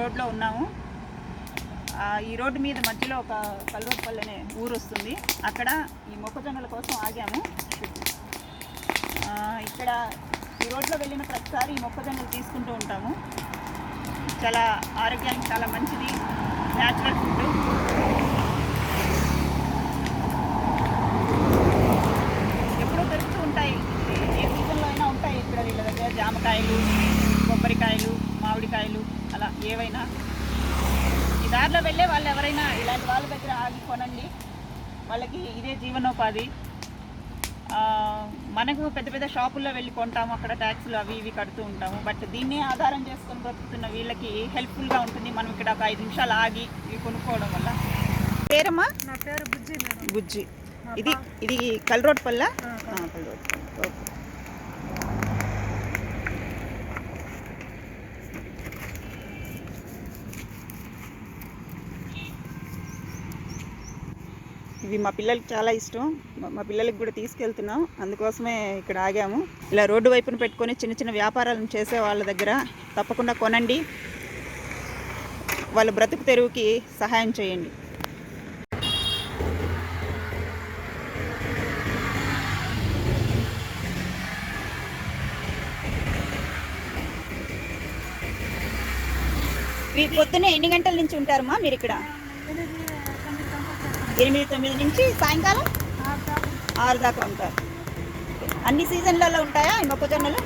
రోడ్లో ఉన్నాము. ఈ రోడ్డు మీద మధ్యలో ఒక కల్వపల్లి అనే ఊరు వస్తుంది అక్కడ ఈ మొక్కజొన్నల కోసం ఆగాము. ఇక్కడ ఈ రోడ్లో వెళ్ళిన ప్రతిసారి ఈ మొక్కజొన్నలు తీసుకుంటూ ఉంటాము. చాలా ఆరోగ్యానికి చాలా మంచిది. న్యాచురల్ ఫుడ్ ఎప్పుడూ దొరుకుతూ ఉంటాయి ఏ సీజన్లో అయినా ఉంటాయి ఇక్కడ వీళ్ళ దగ్గర జామకాయలు కొబ్బరికాయలు మామిడికాయలు అలా ఏవైనా ఈ దారిలో వెళ్ళే వాళ్ళు ఎవరైనా ఇలాంటి ఆగి కొనండి వాళ్ళకి ఇదే జీవనోపాధి. మనకు పెద్ద పెద్ద షాపుల్లో వెళ్ళి కొంటాము అక్కడ ట్యాక్స్లు అవి ఇవి కడుతూ ఉంటాము. బట్ దీన్నే ఆధారం చేసుకొని బ్రతుకుతున్న వీళ్ళకి హెల్ప్ఫుల్గా ఉంటుంది. మనం ఇక్కడ ఒక ఐదు నిమిషాలు ఆగి ఇవి కొనుక్కోవడం వల్ల. పేరమ్మా? నా పేరు బుజ్జి బుజ్జి. ఇది ఇది కల్రోడ్ పల్ల? కల్రోడ్ ఓకే. ఇవి మా పిల్లలకి చాలా ఇష్టం. మా- పిల్లలకి కూడా తీసుకెళ్తున్నాం. అందుకోసమే ఇక్కడ ఆగాము. ఇలా రోడ్డు వైపున పెట్టుకొని చిన్న చిన్న వ్యాపారాలను చేసే వాళ్ళ దగ్గర తప్పకుండా కొనండి. వాళ్ళ బ్రతుకు తెరువుకి సహాయం చేయండి. పొద్దున్న పొద్దున్నే ఎన్ని గంటల నుంచి ఉంటారమ్మా మీరు ఇక్కడ? ఎనిమిది తొమ్మిది నుంచి సాయంకాలం ఆరు దాకా ఉంటారు. అన్ని సీజన్లలో ఉంటాయా ఈ మొక్కజొన్నలు?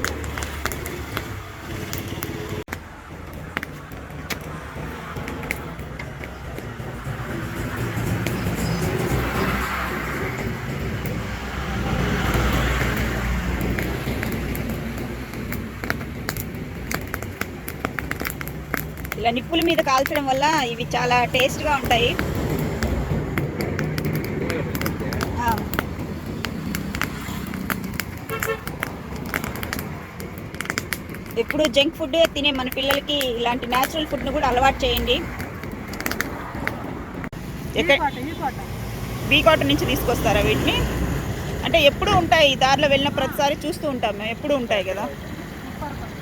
ఇలా నిప్పుల మీద కాల్చడం వల్ల ఇవి చాలా టేస్ట్గా ఉంటాయి. ఎప్పుడు జంక్ ఫుడ్ తినే మన పిల్లలకి ఇలాంటి న్యాచురల్ ఫుడ్ను కూడా అలవాటు చేయండి. ఎక్కడ ఈ కోట ఈ కోట బీ కాటన్ నుంచి తీసుకొస్తారా వీటిని? అంటే ఎప్పుడు ఉంటాయి? ఈ దారిలో వెళ్ళిన ప్రతిసారి చూస్తూ ఉంటాం మేము. ఎప్పుడు ఉంటాయి కదా? ముప్పై రూపాయలు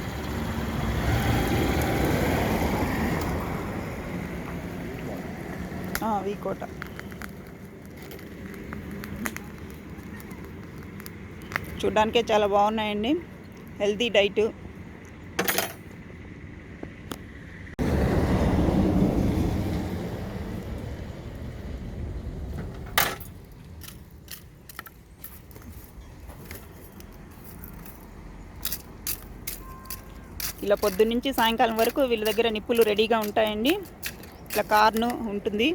ఆ, వీ కోట. చూడ్డానికే చాలా బాగున్నాయండి. Healthy diet. ఇలా పొద్దున్నుంచి సాయంకాలం వరకు వీళ్ళ దగ్గర నిప్పులు రెడీగా ఉంటాయండి. ఇట్లా కార్ను ఉంటుంది.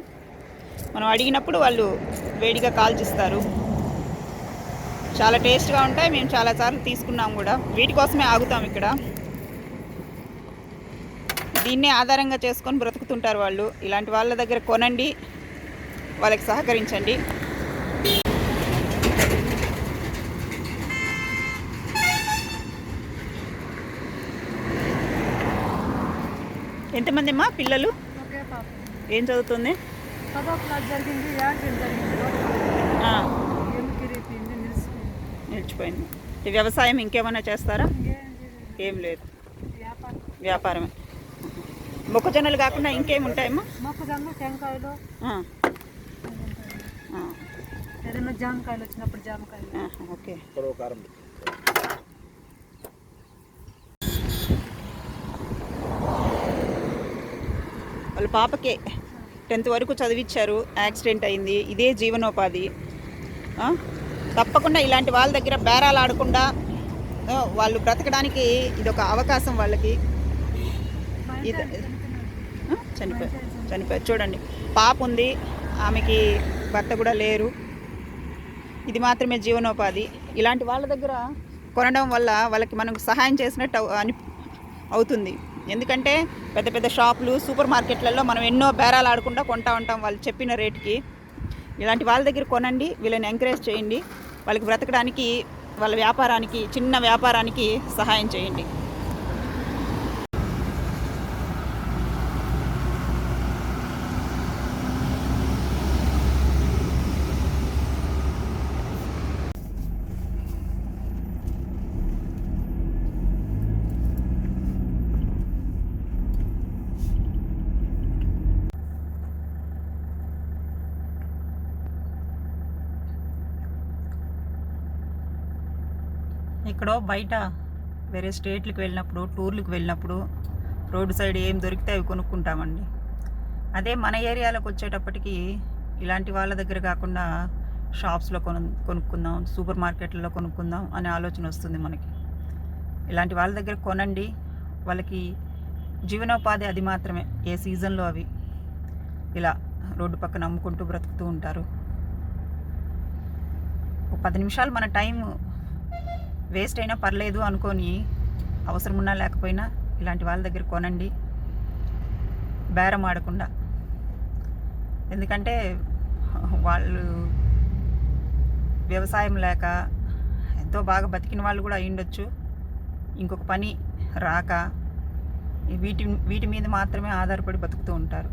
మనం అడిగినప్పుడు వాళ్ళు వేడిగా కాల్చిస్తారు చాలా టేస్ట్గా ఉంటాయి. మేము చాలాసార్లు తీసుకున్నాం కూడా. వీటి కోసమే ఆగుతాం ఇక్కడ. దీన్నే ఆధారంగా చేసుకొని బ్రతుకుతుంటారు వాళ్ళు. ఇలాంటి వాళ్ళ దగ్గర కొనండి. వాళ్ళకి సహకరించండి. ఎంతమంది అమ్మా పిల్లలు? ఒకే పాప ఏం చదువుతుంది? పదో క్లాస్ జరిగింది యాక్సిడెంట్ జరిగింది ఆ, ఎందుకు ఇరిగిపోయింది నిలిచిపోయింది. నిలిచిపోయింది ఈ వ్యవసాయం ఇంకేమైనా చేస్తారా. ఏం లేదు. వ్యాపారం వ్యాపారమే. మొక్కజొన్నలు కాకుండా ఇంకేం ఉంటాయమ్మా? మొక్కజొన్న టెంకాయలు ఏదైనా జామకాయలు వచ్చినప్పుడు జామకాయలు. ఓకే. వాళ్ళ పాపకే టెన్త్ వరకు చదివించారు యాక్సిడెంట్ అయింది ఇదే జీవనోపాధి. తప్పకుండా ఇలాంటి వాళ్ళ దగ్గర బేరాలు ఆడకుండా వాళ్ళు బ్రతకడానికి ఇది ఒక అవకాశం వాళ్ళకి. ఇది చనిపోయారు చనిపోయారు చూడండి. పాప ఉంది ఆమెకి భర్త కూడా లేరు. ఇది మాత్రమే జీవనోపాధి. ఇలాంటి వాళ్ళ దగ్గర కొనడం వల్ల వాళ్ళకి మనం సహాయం చేసినట్టు అని అవుతుంది. ఎందుకంటే పెద్ద పెద్ద షాపులు సూపర్ మార్కెట్లలో మనం ఎన్నో బేరాలు ఆడకుండా కొంటా ఉంటాం వాళ్ళు చెప్పిన రేట్కి. ఇలాంటి వాళ్ళ దగ్గర కొనండి వీళ్ళని ఎంకరేజ్ చేయండి. వాళ్ళకి బ్రతకడానికి వాళ్ళ వ్యాపారానికి చిన్న వ్యాపారానికి సహాయం చేయండి. ఇక్కడ బయట వేరే స్టేట్లకు వెళ్ళినప్పుడు టూర్లకు వెళ్ళినప్పుడు రోడ్డు సైడ్ ఏం దొరికితే అవి కొనుక్కుంటామండి. అదే మన ఏరియాలోకి వచ్చేటప్పటికి ఇలాంటి వాళ్ళ దగ్గర కాకుండా షాప్స్లో కొను కొనుక్కుందాం సూపర్ మార్కెట్లలో కొనుక్కుందాం అనే ఆలోచన వస్తుంది మనకి. ఇలాంటి వాళ్ళ దగ్గర కొనండి. వాళ్ళకి జీవనోపాధి అది మాత్రమే ఏ సీజన్లో అవి ఇలా రోడ్డు పక్కన అమ్ముకుంటూ బ్రతుకుతూ ఉంటారు. ఒక పది నిమిషాలు మన టైం వేస్ట్ అయినా పర్లేదు అనుకొని అవసరం ఉన్నా లేకపోయినా ఇలాంటి వాళ్ళ దగ్గర కొనండి. బేరం ఆడకుండా. ఎందుకంటే వాళ్ళు వ్యవసాయం లేక ఎంతో బాగా బతికిన వాళ్ళు కూడా అయ్యుండొచ్చు ఇంకొక పని రాక వీటి వీటి మీద మాత్రమే ఆధారపడి బతుకుతూ ఉంటారు.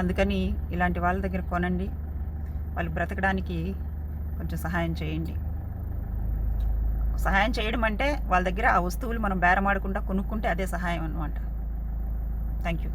అందుకని ఇలాంటి వాళ్ళ దగ్గర కొనండి. వాళ్ళు బ్రతకడానికి కొంచెం సహాయం చేయండి. సహాయం చేయడం అంటే వాళ్ళ దగ్గర ఆ వస్తువులు మనం బేరమాడకుండా కొనుక్కుంటే అదే సహాయం అనమాట థ్యాంక్ యూ